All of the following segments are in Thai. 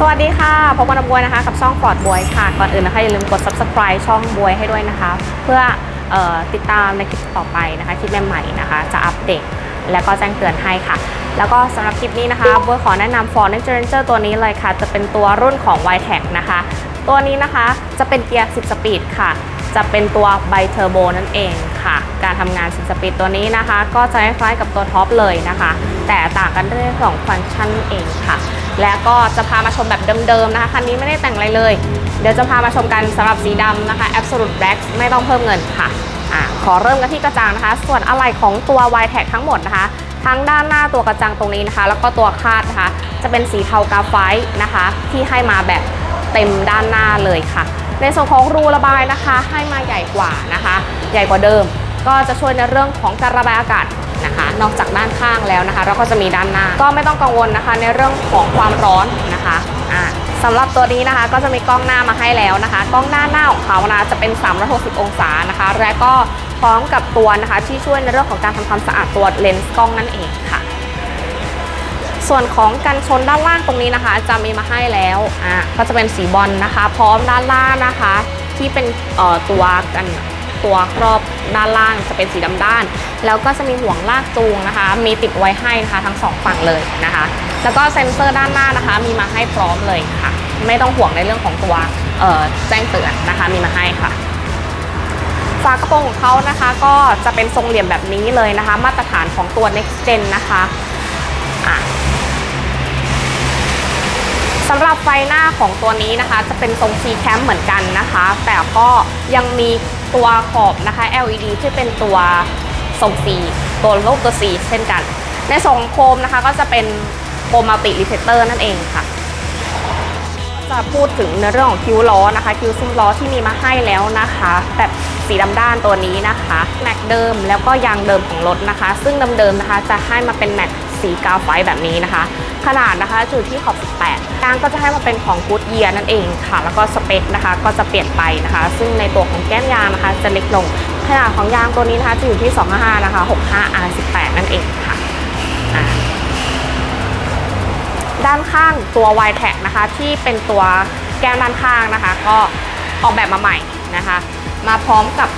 สวัสดีค่ะ พบกันบวยนะคะ กับช่องปลอดบวยค่ะ ก่อนอื่นนะคะ อย่าลืมกด subscribe ช่องบวยให้ด้วยนะคะ เพื่อออติดตามในคลิปต่อไปนะคะ คลิปใหม่ๆนะคะ จะอัปเดตแล้วก็แจ้งเตือนให้ค่ะ แล้วก็สำหรับคลิปนี้นะคะบวยขอแนะนำ Ford Next Ranger ตัวนี้เลยค่ะ จะเป็นตัวรุ่นของ y t e c นะคะ ตัวนี้นะคะจะเป็นเกียร์ 10 สปีดค่ะ จะเป็นตัวไบเทอร์โบนั่นเองค่ะ การทำงาน 10 สปีดตัวนี้นะคะ ก็จะคล้ายๆกับตัวท็อปเลยนะคะ แต่ต่างกันเรื่องของฟังก์ชันเองค่ะ และก็จะพามาชมแบบเดิมๆนะคะ คันนี้ไม่ได้แต่งอะไรเลย เดี๋ยวจะพามาชมกันสำหรับสีดำนะคะ Absolute Black ไม่ต้องเพิ่มเงินค่ะอะ ขอเริ่มกันที่กระจังนะคะ ส่วนอะไหล่ของตัว y t e c ทั้งหมดนะคะ ทั้งด้านหน้าตัวกระจังตรงนี้นะคะ แล้วก็ตัวคาดนะคะ จะเป็นสีเทากราไฟต์นะคะ ที่ให้มาแบบเต็มด้านหน้าเลยค่ะ ในส่วนของรูระบายนะคะ ให้มาใหญ่กว่านะคะ ใหญ่กว่าเดิม ก็จะช่วยในเรื่องของการระบายอากาศ นะคะ นอกจากด้านข้างแล้วนะคะ เราก็จะมีด้านหน้า ก็ไม่ต้องกังวลนะคะ ในเรื่องของความร้อนนะคะอ่าสำหรับตัวนี้นะคะก็จะมีกล้องหน้ามาให้แล้วนะคะ กล้องหน้าหน้าของเขานะจะเป็น 360 องศานะคะ และก็พร้อมกับตัวนะคะที่ช่วยในเรื่องของการทำความสะอาดตัวเลนส์กล้องนั่นเองค่ะ ส่วนของกันชนด้านล่างตรงนี้นะคะ จะมีมาให้แล้วอ่าก็จะเป็นสีบอลนะคะ พร้อมด้านล่างนะคะ ที่เป็นตัวกัน ตัวครอบด้านล่างจะเป็นสีดำด้าน แล้วก็จะมีห่วงลากจูงนะคะ มีติดไว้ให้นะคะทั้งสองฝั่งเลยนะคะ แล้วก็เซ็นเซอร์ด้านหน้านะคะ มีมาให้พร้อมเลยค่ะ ไม่ต้องห่วงในเรื่องของตัวแจ้งเตือนนะคะ มีมาให้ค่ะฝากระโปรงของเขานะคะ ก็จะเป็นทรงเหลี่ยมแบบนี้เลยนะคะ มาตรฐานของตัว next gen นะคะ สำหรับไฟหน้าของตัวนี้นะคะ จะเป็นทรง C cam เหมือนกันนะคะ แต่ก็ยังมีตัวขอบนะคะ LED ที่เป็นตัวทรง C ตัวรูปตัว C เช่นกัน ในส่วนของโคมนะคะก็จะเป็นโคมมัลติรีเฟกเตอร์นั่นเองค่ะ จะพูดถึงในเรื่องของคิ้วล้อนะคะคิ้วซุ้มล้อที่มีมาให้แล้วนะคะแบบสีดำด้านตัวนี้นะคะแม็กเดิมแล้วก็ยางเดิมของรถนะคะ ซึ่งเดิมๆนะคะจะให้มาเป็นแม็ก สีกาวไฟแบบนี้นะคะ ขนาดนะคะจุดที่ขอบ 18ยางก็จะให้มาเป็นของกูดเยียนั่นเองค่ะ แล้วก็สเปคนะคะก็จะเปลี่ยนไปนะคะ ซึ่งในตัวของแก้มยางนะคะ จะเล็กลง ขนาดของยางตัวนี้นะคะจะอยู่ที่ 255นะคะ 65 R18 นั่นเองค่ะด้านข้างตัว y t e c นะคะที่เป็นตัวแก้มด้านข้างนะคะ ก็ออกแบบมาใหม่นะคะ มาพร้อมกับ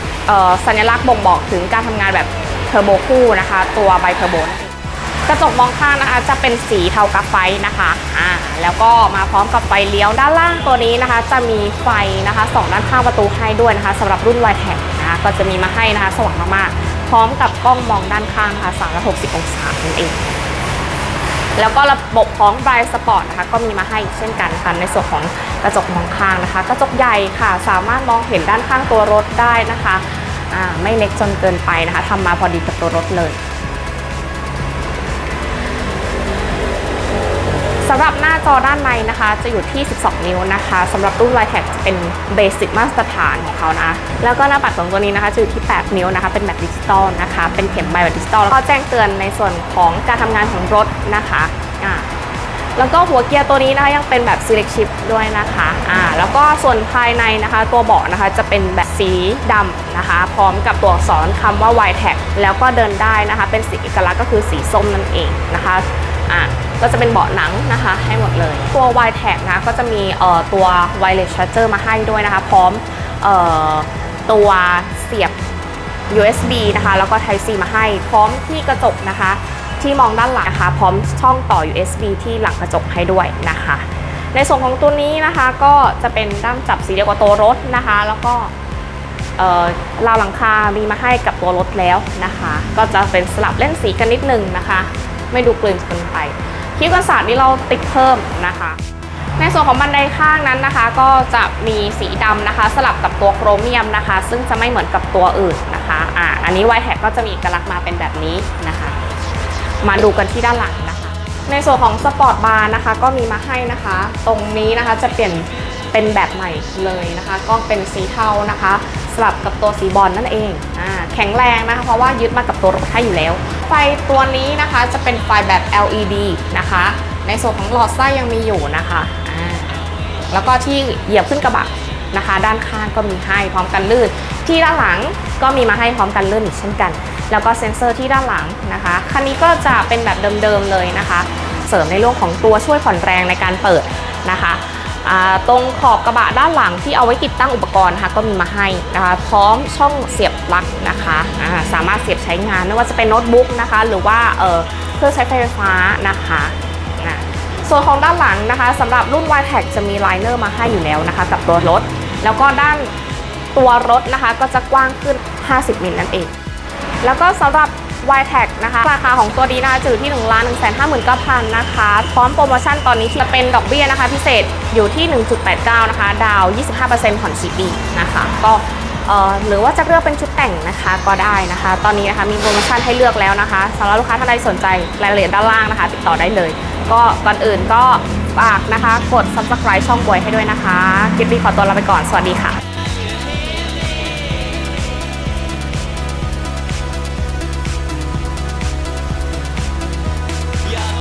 สัญลักษณ์บ่งบอกถึงการทำงานแบบเทอร์โบคู่นะคะ ตัวไบเทอร์โบนั่นเอง กระจกมองข้างนะคะจะเป็นสีเทากาไฟนะคะอ่าแล้วก็มาพร้อมกับไฟเลี้ยวด้านล่างตัวนี้นะคะ จะมีไฟนะคะสองด้านข้างประตูให้ด้วยนะคะสำหรับรุ่น y t e c นะคะก็จะมีมาให้นะคะ สว่างมากๆพร้อมกับกล้องมองด้านข้างนะคะ360 องศานั่นเองแล้วก็ระบบของไบสปอร์ตนะคะก็มีมาให้เช่นกันค่ะในส่วนของกระจกมองข้างนะคะ กระจกใหญ่ค่ะสามารถมองเห็นด้านข้างตัวรถได้นะคะอ่าไม่เล็กจนเกินไปนะคะทำมาพอดีกับตัวรถเลย สำหรับหน้าจอด้านในนะคะ จะอยู่ที่ 12 นิ้วนะคะสำหรับรุ่น l i t e c จะเป็นเบสิกมาตรฐานของเขานะ แล้วก็หน้าปัดของตัวนี้นะคะจะอยู่ที่ 8 นิ้วนะคะ เป็นแบบดิจิตอลนะคะ เป็นเข็มใบแบบดิจิตอลแล้วก็แจ้งเตือนในส่วนของการทำงานของรถนะคะอ่าแล้วก็หัวเกียร์ตัวนี้นะคะยังเป็นแบบ select shift ด้วยนะคะอ่าแล้วก็ส่วนภายในนะคะ ตัวเบาะนะคะจะเป็นแบบสีดำนะคะ พร้อมกับตัวอักษรคำว่า y t e c แล้วก็เดินได้นะคะ เป็นสีเอกลักษณ์ก็คือสีส้มนั่นเองนะคะอ่า ก็จะเป็นเบาะหนังนะคะให้หมดเลย ตัว y t e c นะก็จะมีตัว wireless charger มาให้ด้วยนะคะ พร้อมออตัวเสียบ USB นะคะ แล้วก็ Type C มาให้ พร้อมที่กระจกนะคะ ที่มองด้านหลังนะคะ พร้อมช่องต่อ USB ที่หลังกระจกให้ด้วยนะคะ ในส่วนของตัวนี้นะคะก็จะเป็นด้ามจับสีเดียวกับตัวรถนะคะ แล้วก็เออราวหลังคา มีมาให้กับตัวรถแล้วนะคะ ก็จะเป็นสลับเล่นสีกันนิดนึงนะคะ ไม่ดูกลืนเกินไป คลิปกันศาสตร์นี้เราติดเพิ่มนะคะ ในส่วนของบันไดข้างนั้นนะคะ ก็จะมีสีดำนะคะ สลับกับตัวโครเมียมนะคะ ซึ่งจะไม่เหมือนกับตัวอื่นนะคะอ่าอันนี้ไวแท็กก็จะมีเอกลักษณ์มาเป็นแบบนี้นะคะ มาดูกันที่ด้านหลังนะคะ ในส่วนของสปอร์ตบาร์นะคะ ก็มีมาให้นะคะ ตรงนี้นะคะจะเปลี่ยนเป็นแบบใหม่เลยนะคะ ก็เป็นสีเทานะคะ ลับกับตัวสีบอลนั่นเองอ่าแข็งแรงนะคะเพราะว่ายึดมากับตัวรถให้อยู่แล้ว ไฟตัวนี้นะคะจะเป็นไฟแบบ LED นะคะ ในส่วนของหลอดไส้ยังมีอยู่นะคะอ่าแล้วก็ที่เหยียบขึ้นกระบะนะคะ ด้านข้างก็มีให้พร้อมกันลื่น ที่ด้านหลังก็มีมาให้พร้อมกันลื่นอีกเช่นกัน แล้วก็เซ็นเซอร์ที่ด้านหลังนะคะคันนี้ก็จะเป็นแบบเดิมๆเลยนะคะ เสริมในเรื่องของตัวช่วยผ่อนแรงในการเปิดนะคะ ตรงขอบกระบะด้านหลังที่เอาไว้ติดตั้งอุปกรณ์นะคะก็มีมาให้นะคะพร้อมช่องเสียบปลั๊กนะคะสามารถเสียบใช้งานไม่ว่าจะเป็นโน้ตบุ๊กนะคะ หรือว่าเครื่องใช้ไฟฟ้านะคะส่วนของด้านหลังนะคะสำหรับรุ่น y t e c จะมีไลเนอร์มาให้อยู่แล้วนะคะ กับตัวรถ แล้วก็ด้านตัวรถนะคะก็จะกว้างขึ้น 50มิลนั่นเอง แล้วก็สำหรับ y t e c นะคะ ราคาของตัวดีนะคะจะอยู่ที่1 1 5 9 0 0 0นะคะ พร้อมโปรโมชั่นตอนนี้จะเป็นดอกเบี้ยนะคะ พิเศษอยู่ที่ 1.89 นะคะ ดาว 25%ผ่อน4ปีนะคะ ก็เอ่อหรือว่าจะเลือกเป็นชุดแต่งนะคะก็ได้นะคะ ตอนนี้นะคะมีโปรโมชั่นให้เลือกแล้วนะคะสำหรับลูกค้าท่านใดสนใจรายละเอียดด้านล่างนะคะ ติดต่อได้เลย ก็ก่อนอื่นก็ฝากนะคะ กด subscribe ช่องบวยให้ด้วยนะคะคลิปนี้ขอตัวลาไปก่อน สวัสดีค่ะ